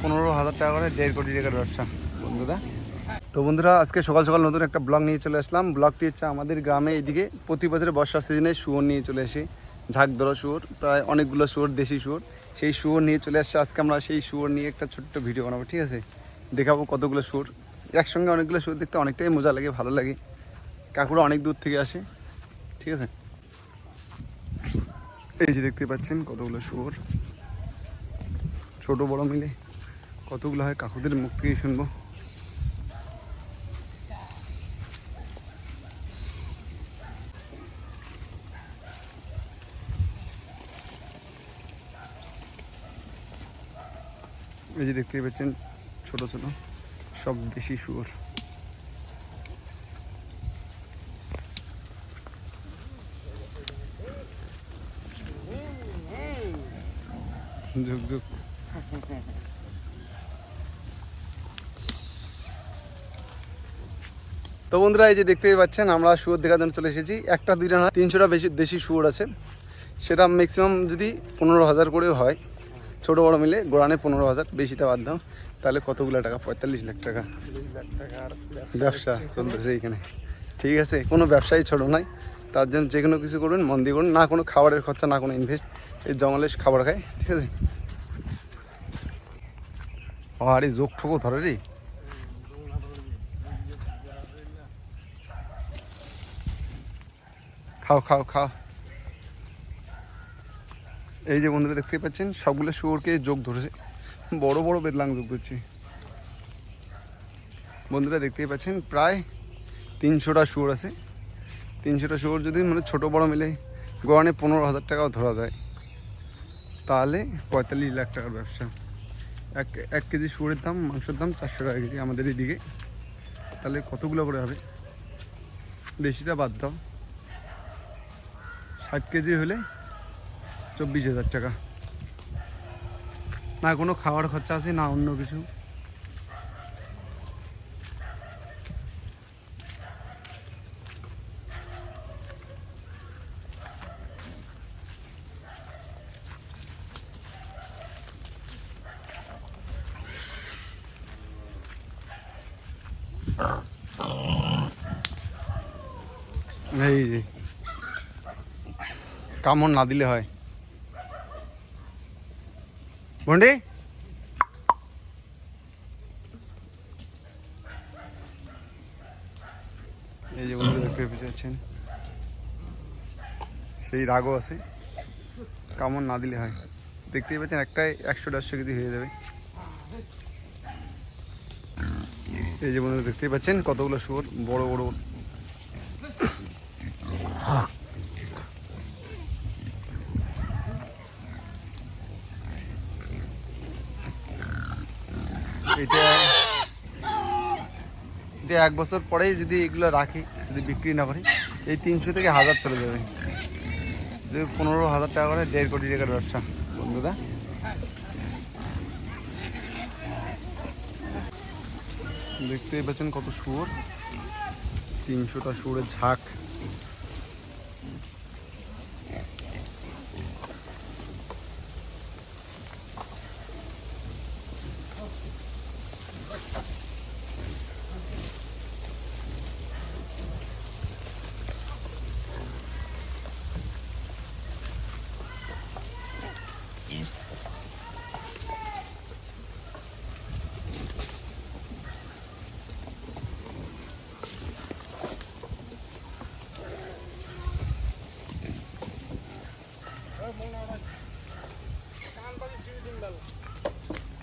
পনেরো হাজার টাকা করে দেড় কোটি টাকার ব্যবসা, বন্ধুরা। তো বন্ধুরা, আজকে সকাল সকাল নতুন একটা ব্লগ নিয়ে চলে আসলাম। ব্লগটি হচ্ছে আমাদের গ্রামে এইদিকে প্রতি বছরে বর্ষার সিজনে শুয়োর নিয়ে চলে আসি। ঝাঁক ধরা শুয়োর, প্রায় অনেকগুলো শুয়োর, দেশি শুয়োর। সেই শুয়োর নিয়ে চলে আসছে। আজকে আমরা সেই শুয়োর নিয়ে একটা ছোট্ট ভিডিও বানাবো, ঠিক আছে? দেখাবো কতগুলো শুয়োর। একসঙ্গে অনেকগুলো শুয়োর দেখতে অনেকটাই মজা লাগে, ভালো লাগে। কাকুরা অনেক দূর থেকে আসে, ঠিক আছে? এই যে দেখতে পাচ্ছেন কতগুলো শুয়োর। ছোট, বড় মিলে। কতগুলো হয় কাকুদের মুখ থেকে শুনব। এই যে দেখতে পাচ্ছেন, ছোট ছোট, সব দেশি শুয়োর। যুগ তো বন্ধুরা, এই যে দেখতেই পাচ্ছেন, আমরা শুয়োর দেখার জন্য চলে এসেছি। একটা, দুইটা না, তিনশোটা বেশি, দেশি শুয়োর আছে। সেটা ম্যাক্সিমাম যদি পনেরো হাজার করেও হয়, ছোটো বড় মিলে গোড়ানে পনেরো হাজার, বেশিটা বাদ তাহলে কতগুলো টাকা? পঁয়তাল্লিশ লাখ টাকা। ব্যবসা চলতেছে এইখানে। ঠিক আছে, কোনো ব্যবসায়ী ছোটো নাই। তার জন্য যে কোনো কিছু করবেন মন দিয়ে করুন। না কোনো খাবারের খরচা, না কোনো ইনভেস্ট এই জঙ্গলে খাবার খায়, ঠিক আছে? আরে যোগ ঠোকো ধরে রে। খাও খাও খাও। এই যে বন্ধুরা দেখতে পাচ্ছেন, সবগুলো শুয়োরকে যোগ ধরেছে। বড় বড় বেদলাং যোগ করছে বন্ধুরা দেখতেই পাচ্ছেন, প্রায় তিনশোটা শুয়োর আছে। তিনশোটা শুয়োর যদি মানে ছোটো, বড় মিলে গড়ানে পনেরো হাজার টাকাও ধরা যায়। তাহলে পঁয়তাল্লিশ লাখ টাকার ব্যবসা। এক এক কেজি শুয়োরের দাম, মাংসের দাম চারশো টাকা কেজি আমাদের এইদিকে তাহলে কতগুলো করে হবে? বেশিটা বাদ দাও। ষাট কেজি হলে চব্বিশ হাজার টাকা। না, কোনো খাওয়ার খরচা আছে, না অন্য কিছু? এই কামড় না দিলে হয়। ভন্ডি এই যে বন্ধু দেখতে পেয়েছেন সেই রাগও আছে। কামড় না দিলে হয়। দেখতেই পাচ্ছেন একটাই একশো দেড়শো কেজি হয়ে যাবে। এই যে বন্ধু দেখতেই পাচ্ছেন, কতগুলো শুয়োর, বড় বড় এটা এটা এক বছর পরেই যদি এগুলো রাখি, যদি বিক্রি না করি, এই তিনশো থেকে হাজার চলে যাবে। যদি পনেরো হাজার টাকা করে দেড় কোটি টাকার ব্যবসা, বন্ধুরা। দেখতেই পাচ্ছেন কত শুয়োর তিনশোটা শুয়োরের ঝাঁক।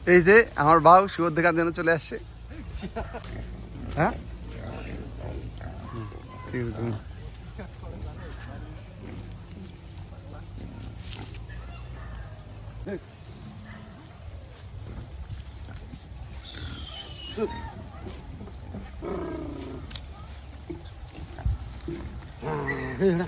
এই যে আমার বাউ শুয়োর দেখার জন্য চলে আসছে। হ্যাঁ? ঠিক আছে 嗯，可以呢。